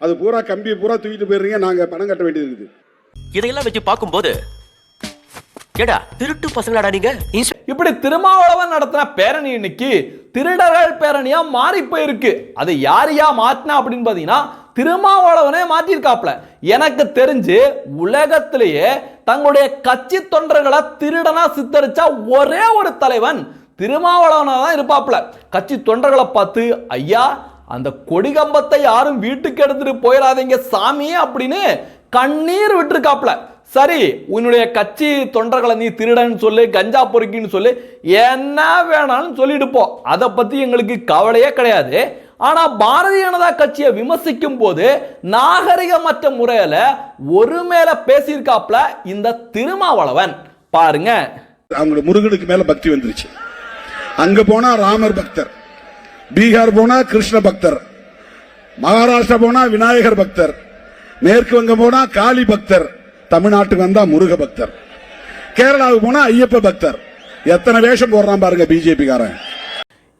அது பூரா கம்பி பூரா தூக்கிட்டு போயிடுறீங்க நாங்க பணம் கட்ட வேண்டியது இருக்குது. இதையெல்லாம் வச்சு பார்க்கும்போது ஏடா திருட்டு பசங்களாடா நீங்க? இப்படி திருமாவளவன் நடத்தின பேரணி இன்னைக்கு திருடர்கள் பேரணியா மாறி போயிருக்கு. அது யார் யா மாத்தினா அப்படின்னு பார்த்தீங்கன்னா திருமாவளவனே மாற்றிருக்காப்ல எனக்கு தெரிஞ்சு உலகத்திலேயே தங்களுடைய கட்சி தொண்டர்களை திருடனா சித்தரிச்சா ஒரே ஒரு தலைவன் திருமாவளவனா தான் இருப்பாப்ல கட்சி தொண்டர்களை பார்த்து ஐயா அந்த கொடிகம்பத்தை யாரும் வீட்டுக்கு எடுத்துட்டு போயிடாதீங்க சாமி அப்படின்னு கண்ணீர் விட்டுருக்காப்ல. சரி உன்னுடைய கட்சி தொண்டர்களை நீ திருடன்னு சொல்லு கஞ்சா பொறுக்கின்னு சொல்லு என்ன வேணாலும் சொல்லிட்டு போ. அதை பத்தி எங்களுக்கு கவலையே கிடையாது. ஆனா பாரதிய ஜனதா கட்சியை விமர்சிக்கும் போது நாகரிகமற்ற முறையில ஒரு மேல பேசியிருக்காப்ல இந்த திருமாவளவன். பாருங்க. அவங்களோட முருகனுக்கு மேல பக்தி வந்துருச்சு. அங்க போனா ராமர் பக்தர். பீகார் போனா கிருஷ்ண பக்தர் மகாராஷ்டிரா போனா விநாயகர் பக்தர் மேற்கு வங்கம் போனா காளி பக்தர் தமிழ்நாட்டுக்கு வந்தா முருக பக்தர் கேரளாவுக்கு போனா ஐயப்ப பக்தர். எத்தனை வேஷம் போடுறான் பாருங்க பிஜேபி காரன்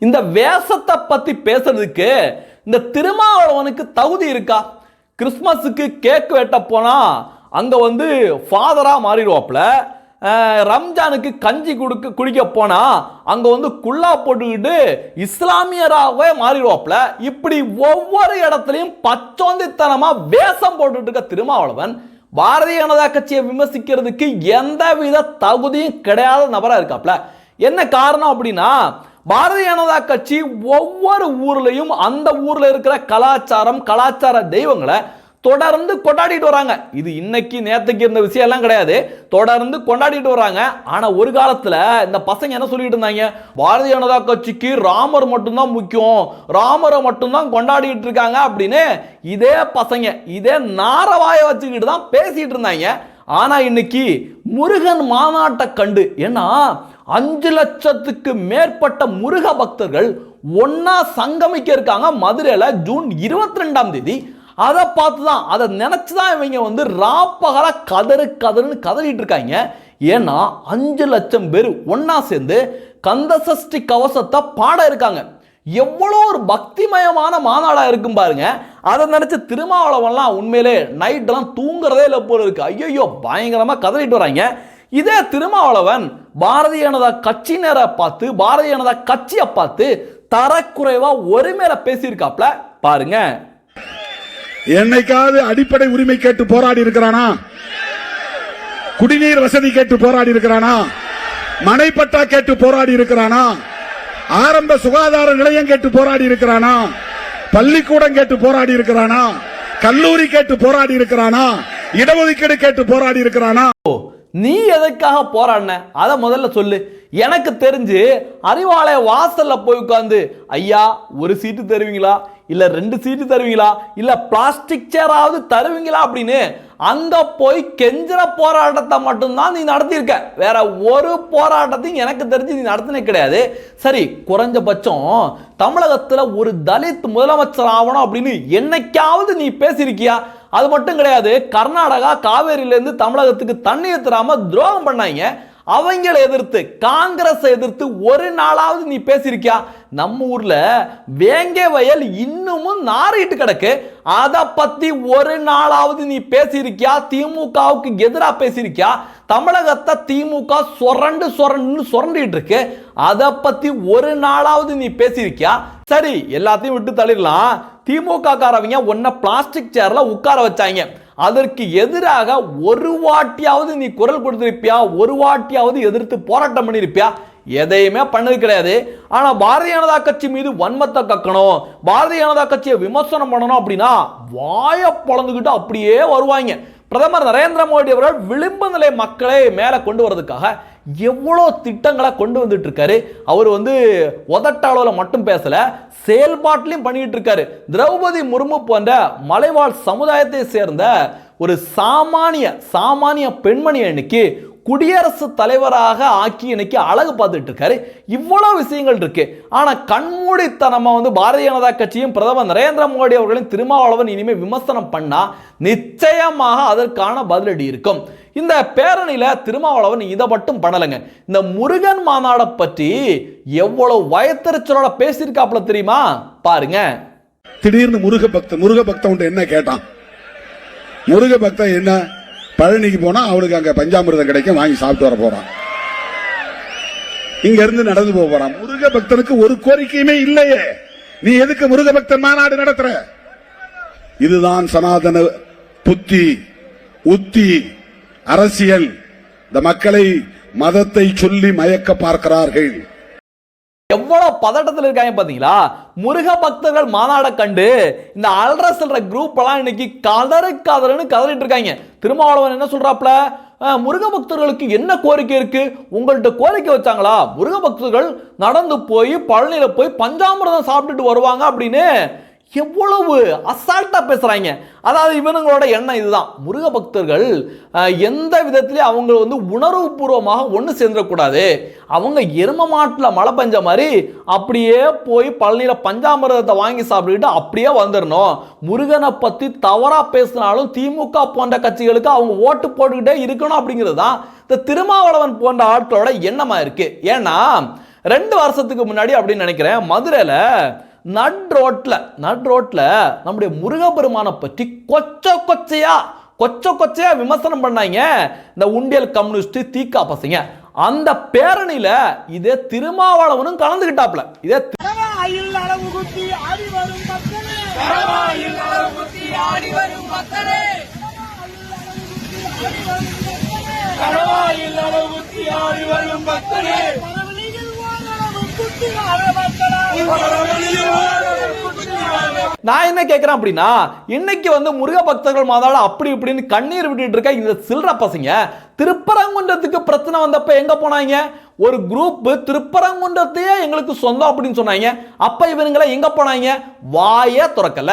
இந்த வேஷத்தை பத்தி பேசுறதுக்கு இந்த திருமாவளவனுக்கு தகுதி இருக்கா? கிறிஸ்மஸுக்கு கேக் வெட்ட போனா அங்க வந்து ஃபாதரா மாறிடுவாப்ல ரம்ஜானுக்கு கஞ்சி குடுக்க குடிக்க போனா அங்க வந்து குல்லா போட்டுக்கிட்டு இஸ்லாமியராகவே மாறிடுவாப்ல இப்படி ஒவ்வொரு இடத்துலையும் பச்சோந்தித்தனமா வேஷம் போட்டுட்டு இருக்க திருமாவளவன் பாரதிய ஜனதா கட்சியை விமர்சிக்கிறதுக்கு எந்தவித தகுதியும் கிடையாத நபரா இருக்காப்ல என்ன காரணம் அப்படின்னா பாரதிய ஜனதா கட்சி ஒவ்வொரு ஊர்லயும் அந்த ஊர்ல இருக்கிற கலாச்சாரம் கலாச்சார தெய்வங்களை தொடர்ந்து கொண்டாடிட்டு வராங்க. இது இன்னைக்கு நேத்துக்கு இருந்த விஷயம் எல்லாம் கிடையாது. தொடர்ந்து கொண்டாடிட்டு வராங்க. ஆனா ஒரு காலத்துல இந்த பசங்க என்ன சொல்லிட்டு இருந்தாங்க? பாரதிய ஜனதா கட்சிக்கு ராமர் மட்டும்தான் முக்கியம். ராமரை மட்டும்தான் கொண்டாடிட்டு இருக்காங்க அப்படின்னு இதே பசங்க இதே நாரவாய வச்சுக்கிட்டு தான் பேசிட்டு இருந்தாங்க. ஆனா இன்னைக்கு முருகன் மாநாட்டை கண்டு ஏன்னா அஞ்சு லட்சத்துக்கு மேற்பட்ட முருக பக்தர்கள் ஒன்னா சங்கமிக்க இருக்காங்க. மதுரையில ஜூன் இருபத்தி ரெண்டாம் தேதி அதை பார்த்து தான் அதை நினச்சி தான் இவங்க வந்து ராப்பகல கதறு கதறுன்னு கதறிட்டு இருக்காங்க. ஏன்னா அஞ்சு லட்சம் பேர் ஒன்றா சேர்ந்து கந்தசஷ்டி கவசத்தை பாட இருக்காங்க. எவ்வளோ ஒரு பக்திமயமான மாநாடாக இருக்கும் பாருங்க. அதை நினச்சி திருமாவளவன்லாம் உண்மையிலே நைட்டெல்லாம் தூங்குறதே இல்லை போல இருக்கு. ஐயோ பயங்கரமாக கதறிட்டு வராங்க. இதே திருமாவளவன் பாரதிய ஜனதா கட்சியினரை பார்த்து பாரதிய ஜனதா கட்சியை பார்த்து தரக்குறைவாக ஒருமையில பேசியிருக்காப்ல. பாருங்க. என்னைக்காவது அடிப்படை உரிமை கேட்டு போராடி இருக்கிறானா? குடிநீர் வசதி கேட்டு போராடி இருக்கிறானா? மனைப்பட்டா கேட்டு போராடி இருக்கிறானா? ஆரம்ப சுகாதார நிலையம் கேட்டு போராடி இருக்கிறானா? பள்ளிக்கூடம் கேட்டு போராடி இருக்கிறானா? கல்லூரி கேட்டு போராடி இருக்கிறானா? இடஒதுக்கீடு கேட்டு போராடி இருக்கிறானா? ஓ நீ எதற்காக போராடின? அதை முதல்ல சொல்லு. எனக்கு தெரிஞ்சு அறிவாலய வாசல்ல போய் உட்காந்து ஐயா ஒரு சீட்டு தருவீங்களா? இல்ல ரெண்டு சீட்டு தருவீங்களா? இல்ல பிளாஸ்டிக் சேராவது தருவீங்களா அப்படின்னு? அந்த போய் கெஞ்சுற போராட்டத்தை மட்டும்தான் நீ நடத்தியிருக்க. வேற ஒரு போராட்டத்தையும் எனக்கு தெரிஞ்சு நீ நடத்தினே கிடையாது. சரி குறைஞ்சபட்சம் தமிழகத்துல ஒரு தலித் முதலமைச்சர் ஆகணும் அப்படின்னு என்னைக்காவது நீ பேசியிருக்கியா? அது மட்டும் கிடையாது கர்நாடகா காவேரியிலேருந்து தமிழகத்துக்கு தண்ணீர் தராமல் துரோகம் பண்ணாங்க. அவங்கள எதிர்த்து காங்கிரஸ் எதிர்த்து ஒரு நாளாவது நீ பேசியிருக்கியா? நம்ம ஊர்ல வேங்கை வயல் இன்னமும் நாரிட்டு கிடக்கு. அதை பத்தி ஒரு நாளாவது நீ பேசியிருக்கியா? திமுகவுக்கு எதிராக பேசியிருக்கியா? தமிழகத்தை திமுக சொரண்டு சொரண்டு சொரண்டிட்டு இருக்கு. அதை பத்தி ஒரு நாளாவது நீ பேசியிருக்கியா? சரி எல்லாத்தையும் விட்டு தள்ளிடலாம். திமுக காரவங்க ஒன்ன பிளாஸ்டிக் சேர்ல உட்கார வச்சாங்க. அதற்கு எதிராக ஒரு வாட்டியாவது நீ குரல் கொடுத்திருப்பியா? ஒரு வாட்டியாவது எதிர்த்து போராட்டம் பண்ணியிருப்பியா? எதையுமே பண்ணது கிடையாது. ஆனா பாரதிய ஜனதா கட்சி மீது வன்மத்தை கக்கணும் பாரதிய ஜனதா கட்சியை விமர்சனம் பண்ணணும் அப்படின்னா வாயை பொழந்துக்கிட்டு அப்படியே வருவாங்க. பிரதமர் நரேந்திர மோடி அவர்கள் விளிம்பு நிலை மக்களை மேலே கொண்டு வரதுக்காக எவ்வளோ திட்டங்களை கொண்டு வந்துட்டு இருக்காரு அவர் வந்து உதட்டாளவில் மட்டும் பேசலை செயல்பாட்டிலையும் பண்ணிட்டு இருக்காரு திரௌபதி முர்மு போன்ற மலைவாழ் சமுதாயத்தை சேர்ந்த ஒரு சாமானிய சாமானிய பெண்மணி அன்னைக்கு குடியரசு தலைவராக ஆக்கி இன்னைக்கு அழகு பார்த்துட்டு இருக்காரு இவ்வளவு விஷயங்கள் இருக்கு. ஆனா கண்மூடித்தனமா வந்து பாரதிய ஜனதா கட்சியும் பிரதமர் நரேந்திர மோடி அவர்களின் திருமாவளவன் இனிமே விமர்சனம் பண்ணா நிச்சயமாக அதற்கான பதிலடி இருக்கும். இந்த பேரணியில் திருமாவளவன் இதை மட்டும் பண்ணலைங்க. இந்த முருகன் மாநாடை பற்றி எவ்வளவு வயத்தறிச்சலோட பேசியிருக்காப்புல தெரியுமா? பாருங்க. திடீர்னு முருக பக்தன் முருக பக்தன் என்ன கேட்டான்? முருக பக்தன் என்ன? பழனிக்கு போனா அவனுக்கு அங்க பஞ்சாமிரதம் கிடைக்கும் வாங்கி சாப்பிட்டு வர போறான். இங்க இருந்து நடந்து போக போறான். முருக பக்தனுக்கு ஒரு கோரிக்கையுமே இல்லையே. நீ எதுக்கு முருக பக்தன் மாநாடு நடத்துற? இதுதான் சனாதன புத்தி உத்தி அரசியல். இந்த மக்களை மதத்தை சொல்லி மயக்க பார்க்கிறார்கள். எவ்வளவு பதட்டத்தில் இருக்காங்க பாத்தீங்களா? முருக பக்தர்கள் மாநாடை கண்டு இந்த அல்ற செல்ற குரூப் எல்லாம் இன்னைக்கு கதறு கதறுன்னு கதறிட்டு இருக்காங்க. திருமாவளவன் என்ன சொல்றாப்ல முருக பக்தர்களுக்கு என்ன கோரிக்கை இருக்கு? உங்கள்ட்ட கோரிக்கை வச்சாங்களா? முருக பக்தர்கள் நடந்து போய் பழனியில போய் பஞ்சாமிரதம் சாப்பிட்டுட்டு வருவாங்க அப்படின்னு எவ்வளவு அசால்ட்டாக பேசுகிறாங்க அதாவது இவனுங்களோட எண்ணம் இதுதான். முருக பக்தர்கள் எந்த விதத்திலையும் அவங்க வந்து உணர்வுபூர்வமாக ஒன்று சேர்ந்துடக்கூடாது. அவங்க எரும மாட்டில் மழை பெஞ்ச மாதிரி அப்படியே போய் பழனியில் பஞ்சாமிரதத்தை வாங்கி சாப்பிட்டுக்கிட்டு அப்படியே வந்துடணும் முருகனை பற்றி தவறாக பேசினாலும் திமுக போன்ற கட்சிகளுக்கு அவங்க ஓட்டு போட்டுக்கிட்டே இருக்கணும் அப்படிங்கிறது தான் இந்த திருமாவளவன் போன்ற ஆட்களோட எண்ணமாக இருக்குது ஏன்னா ரெண்டு வருஷத்துக்கு முன்னாடி அப்படின்னு நினைக்கிறேன் மதுரையில் நட் ரோட்டில் நட் ரோட்டில் நம்முடைய முருகப்பெருமானை பற்றி கொச்ச கொச்சையா கொச்ச கொச்சையா விமர்சனம் பண்ணாங்க. இந்த உண்டியல் கம்யூனிஸ்ட் தீக்கா பசங்க. அந்த பேரணியில இதே திருமாவளவனும் கலந்துகிட்டாப்ல இதே கரவாயில் நான் என்ன கேட்குறேன் அப்படின்னா இன்னைக்கு வந்து முருக பக்தர்கள் மாதாட அப்படி இப்படின்னு கண்ணீர் விட்டுட்டு இருக்க இந்த சில்லற பசங்க திருப்பரங்குன்றத்துக்கு பிரச்சனை வந்தப்ப எங்க போனாங்க? ஒரு குரூப் திருப்பரங்குன்றத்தையே எங்களுக்கு சொந்தம் அப்படின்னு சொன்னாங்க. அப்ப இவனுங்களை எங்க போனாங்க? வாயே திறக்கல.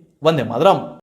வந்தே மாதிரம்.